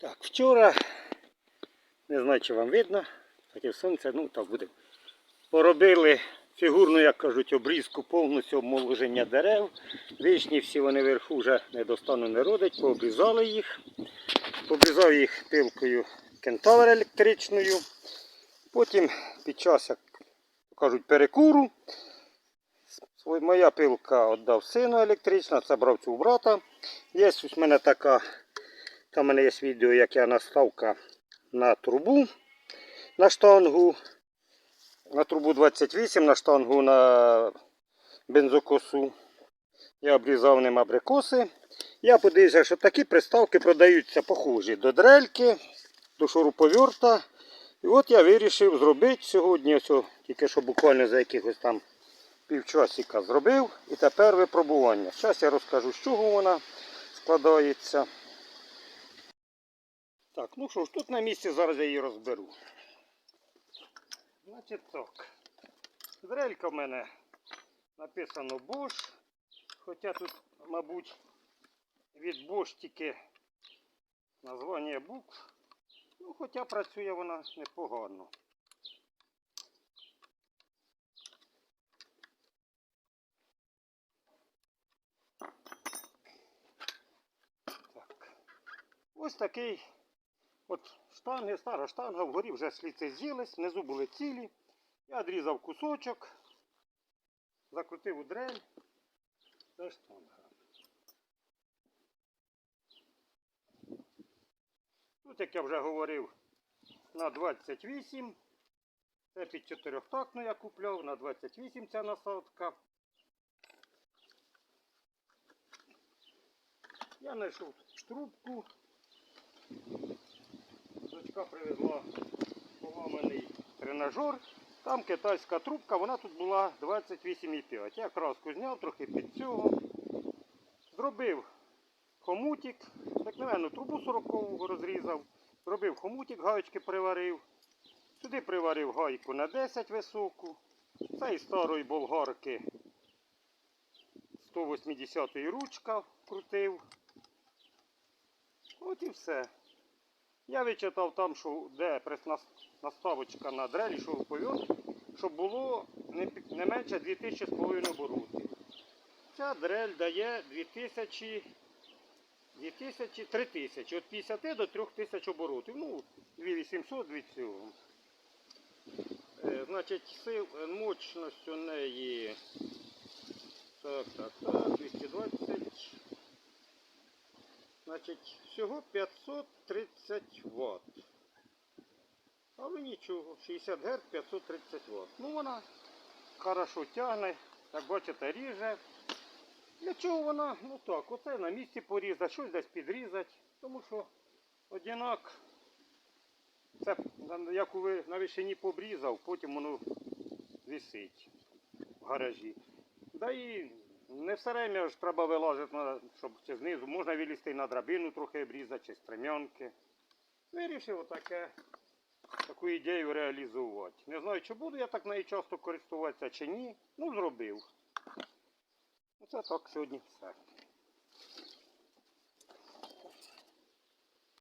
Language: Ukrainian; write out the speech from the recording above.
Так, вчора, не знаю, чи вам видно, таке сонце, ну так буде. Поробили фігурну, як кажуть, обрізку повністю обмоложення дерев. Вишні всі вони вверху вже не достану не родить, пообрізали їх. Обрізав їх пилкою кентавр електричною. Потім під час, як кажуть, перекуру. Моя пилка віддав сину електрична, це брав цю брата. Є ось у мене така там у мене є відео, як я наставка на трубу на штангу. На трубу 28, на штангу на бензокосу. Я обрізав ним абрикоси. Я подивився, що такі приставки продаються похожі до дрельки, до шуруповерта. І от я вирішив зробити сьогодні, ось, тільки що буквально за якихось там півчасика зробив. І тепер випробування. Зараз я розкажу, з чого вона складається. Так, ну що ж, тут на місці зараз я її розберу. Значить так. Дрелька в мене написано Bosch. Хоча тут, мабуть, від Bosch тільки названня букв. Ну, хоча працює вона непогано. Ось такий От штанги, стара штанга, вгорі вже сліці з'їлись, внизу були цілі. Я відрізав кусочок, закрутив у дрель. Це штанга. Тут, як я вже говорив, на 28. Це під чотирьохтактну я купляв, на 28 ця насадка. Я знайшов трубку. Дочка привезла поламаний тренажер. Там китайська трубка, вона тут була 28,5. Я краску зняв трохи під цього. Зробив хомутик, обикновенну трубу 40 розрізав. Зробив хомутик, гаєчки приварив. Сюди приварив гайку на 10 високу. Це із старої болгарки 180 ручка крутив. От і все. Я вичитав там, що де наставочка на дрелі, що повіт, щоб було не, менше 2000 з половиною оборотів. Ця дрель дає 2000, 2000, 3000, від 50 до 3000 оборотів. Ну, 2800 від цього. Е, значить, сил, е, мощність у неї так, так, так, 220. Значить, всього 530 Вт. Але нічого, 60 Гц 530 Вт. Ну вона хорошо тягне, як бачите, ріже. Для чого вона? Ну так, оце на місці порізати, щось десь підрізати. Тому що одинак, це як ви на вишині побрізав, потім воно висить в гаражі. Да і не все время ж треба вилазити, щоб чи знизу можна вилізти і на драбину трохи обрізати, чи стремянки. Вирішив отаке, таку ідею реалізувати. Не знаю, чи буду я так нею часто користуватися чи ні. Ну, зробив. Оце так сьогодні все.